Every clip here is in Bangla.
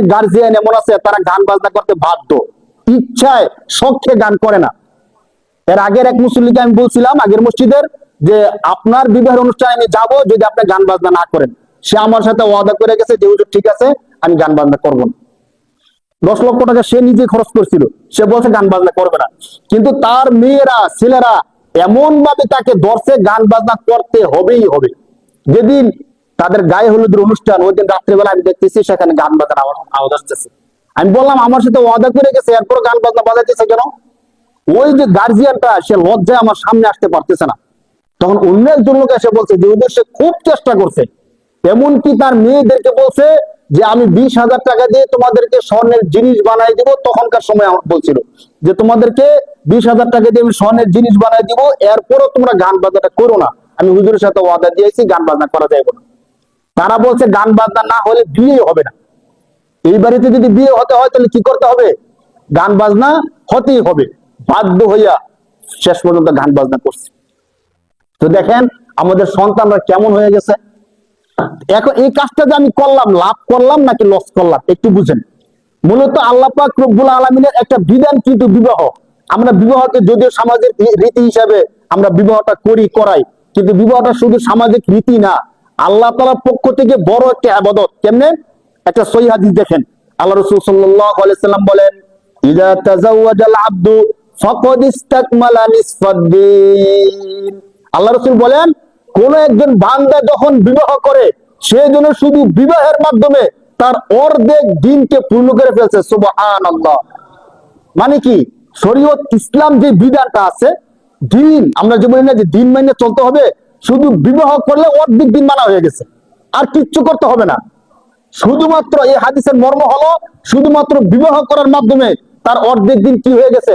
গার্জিয়ান এমন আছে, তারা গান বাজনা করতে বাধ্য। ইচ্ছায় শখে গান করে না। এর আগের এক মুসল্লিকে আমি বলছিলাম আগের মসজিদের যে, আপনার বিবাহের অনুষ্ঠানে আমি যাব যদি আপনি গান বাজনা না করেন। সে আমার সাথে ওয়াদা করে গেছে যে, হুজুর, ঠিক আছে, আমি গান বাজনা করব না। দশ লক্ষ টাকা সে নিজে খরচ করছিল। সে বলছে, গান বাজনা করবে না। কিন্তু তার মেয়েরা, ছেলেরা এমন ভাবে তাকে ধরছে, গান বাজনা করতে হবেই হবে। যেদিন তাদের গায়ে হলুদের অনুষ্ঠান, ওই দিন রাত্রিবেলা আমি দেখতেছি সেখানে গান বাজনার আওয়াজ আসতেছে। আমি বললাম, আমার সাথে ওয়াদা করে গেছে এরপর গান বাজনা বাজাইতেছে কেন? ওই যে গার্জিয়ানটা সে লজ্জায় আমার সামনে আসতে পারতেছে না। তখন অন্য একজন লোক এসে বলছে যে ওদের সে খুব চেষ্টা করছে। এমনকি তার মেয়েদেরকে বলছে যে, আমি বিশ হাজার টাকা দিয়ে তোমাদেরকে স্বর্ণের জিনিস বানাই দিব। তখনকার সময় আমার বলছিল যে, তোমাদেরকে বিশ হাজার টাকা দিয়ে আমি স্বর্ণের জিনিস বানাই দিব, এরপরও তোমরা গান বাজনাটা করো না। আমি হুজুরের সাথে ওয়াদা দিয়েছি, গান বাজনা করা যাবে না। তারা বলছে, গান বাজনা না হলে বিয়ে হবে না। এই বাড়িতে যদি বিয়ে হতে হয়, তাহলে কি করতে হবে? গান বাজনা হতেই হবে। বাধ্য হইয়া শেষ পর্যন্ত গান বাজনা করছে। তো দেখেন, আমাদের সন্তানরা কেমন হয়ে গেছে। এখন এই কাজটা যে আমি করলাম, লাভ করলাম নাকি লস করলাম, একটু বুঝেন। মূলত আল্লাহ পাক রব্বুল আলমিনের একটা বিধান কিন্তু বিবাহ। আমরা বিবাহকে যদিও সামাজিক রীতি হিসাবে আমরা বিবাহটা করি, করাই, কিন্তু বিবাহটা শুধু সামাজিক রীতি না। আল্লাহ তালার পক্ষ থেকে বড় একটা আবাদত। কেমনে? একটা সহি হাদিস দেখেন। আল্লাহ রসুল সাল্লাম বলেন আব্দু আল্লাহ রসুল বলেন, কোন একজন বান্দা যখন বিবাহ করে, সে যেন শুধু বিবাহের মাধ্যমে তার অর্ধেক দিনকে পূর্ণ করে ফেলছে। সুবহানাল্লাহ। মানে কি? শরীয়ত ইসলাম যে বিধানটা আছে, দিন, আমরা যে বলি না যে দিন মাইনে চলতে হবে শুধু বিবাহ করলে অর্ধেক দিন মানা হয়ে গেছে। আর কিচ্ছু করতে হবে না। শুধুমাত্র এই হাদিসের মর্ম হলো, শুধুমাত্র বিবাহ করার মাধ্যমে তার অর্ধেক দিন কি হয়ে গেছে?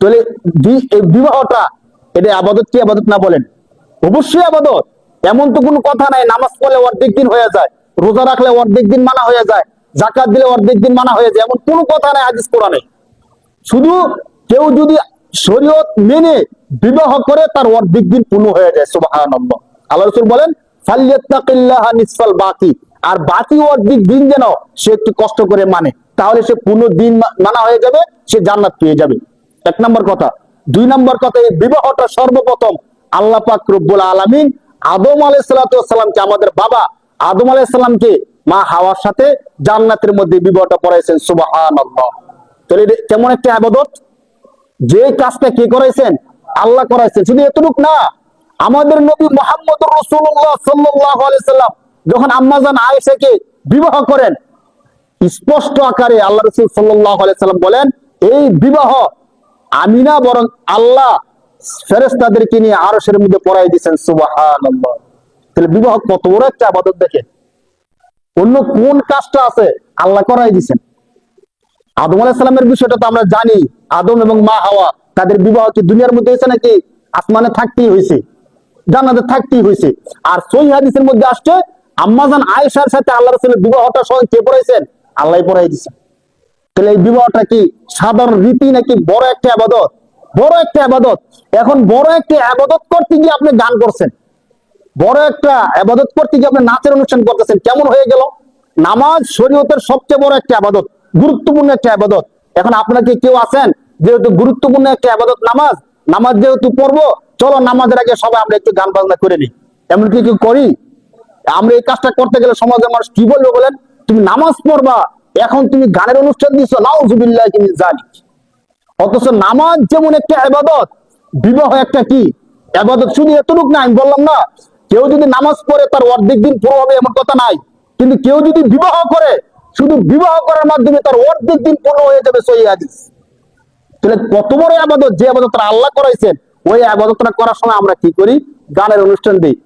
তাহলে বিবাহটা, এটা আবাদত কি আবাদত না বলেন? অবশ্যই আবাদত। এমন তো কোনো কথা নাই, নামাজ পড়লে অর্ধেক দিন হয়ে যায়, রোজা রাখলে অর্ধেক দিন মানা হয়ে যায় জাকাত দিলে অর্ধেক দিন মানা হয়ে যায়, এমন কোনো কথা নাই হাদিস কোরআনে। শুধু কেউ যদি শরীয়ত মেনে বিবাহ করে তার অর্ধেক দিন পূর্ণ হয়ে যায়, সুবহানাল্লাহ। আল্লাহ রাসূল বলেন নিসফাল বাকি আর বাকি অর্ধেক দিন যেন সে একটু কষ্ট করে মানে তাহলে সে পূর্ণ দিন মানা হয়ে যাবে, সে জান্নাত পেয়ে যাবে। এক নম্বর কথা। দুই নম্বর কথা, এই বিবাহটা সর্বপ্রথম আল্লাহ পাক রব্বুল আলামিন আদম আলাইহিসসালামকে আমাদের বাবা আদম আলাইহিসসালামকে মা হাওয়ার সাথে জান্নাতের মধ্যে বিবাহটা পড়াইছেন সুবহানাল্লাহ। তাহলে কেমন একটা আবাদত? যে কাজটা কে করাইছেন? আল্লাহ করাইছেন। শুধু এতটুক না, আমাদের নবী মোহাম্মদ রসুল্লাহ সাল্লাহ সাল্লাম যখন আম্মাজান আয়েশাকে বিবাহ করেন, স্পষ্ট আকারে আল্লাহ রসুল সাল্লাহ সাল্লাম বলেন, এই বিবাহ আমি না বরং আল্লাহ ফেরেস্তাদেরকে নিয়ে আরশের মধ্যে পড়াই দিয়েছেন। সুবাহ তাহলে বিবাহ কত বড় একটা আবাদত দেখে অন্য কোন কাজটা আছে? আল্লাহ করাই দিছেন আদম আলাহিসাল্লামের বিষয়টা তো আমরা জানি। আদম এবং মা হাওয়া, তাদের বিবাহ কি দুনিয়ার মধ্যে হয়েছে নাকি আসমানে থাকতেই হয়েছে? জান্নাতে থাকতেই হয়েছে। আর সহি হাদিসের মধ্যে আসছে আম্মাজান আয়েশার সাথে আল্লাহ রসুলের বিবাহটা স্বয়ং কে পড়াইছেন? আল্লাহ পড়াই দিছেন তাহলে এই বিবাহটা কি সাধারণ রীতি নাকি বড় একটা আবাদত? বড় একটা আবাদত। এখন বড় একটা আবাদত করতে গিয়ে আপনি গান করছেন। বড় একটা আবাদত করতে গিয়ে আপনি নাচের অনুষ্ঠান করতেছেন। কেমন হয়ে গেল? নামাজ শরীয়তের সবচেয়ে বড় একটা আবাদত। গুরুত্বপূর্ণ একটা আবাদত। এখন আপনাকে কেউ আছেন, যেহেতু গুরুত্বপূর্ণ একটা আবাদত নামাজ নামাজ যেহেতু পড়ব, চলো নামাজের আগে সবাই আমরা একটু গান বাজনা করে নিই। এমন কি করি? আমরা এই কাজটা করতে গেলে সমাজের মানুষ কি বলবে বলেন? তুমি নামাজ পড়বা, এখন তুমি গানের অনুষ্ঠান দিচ্ছ নাউজুবিল্লাহ তুমি জানি অথচ নামাজ যেমন একটা আবাদত, বিবাহ একটা কি? আবাদত শুধু এতটুক না, আমি বললাম না, কেউ যদি নামাজ পড়ে তার অর্ধেক দিন পুরো হবে এমন কথা নাই। কিন্তু কেউ যদি বিবাহ করে শুধু বিবাহ করার মাধ্যমে তার অর্ধেক দিন পূর্ণ হয়ে যাবে সহি হাদিস। তাহলে কত বড় আবাদত যে আবাদতটা আল্লাহ করাইছেন, ওই আবাদতটা করার সময় আমরা কি করি? গানের অনুষ্ঠান দিই।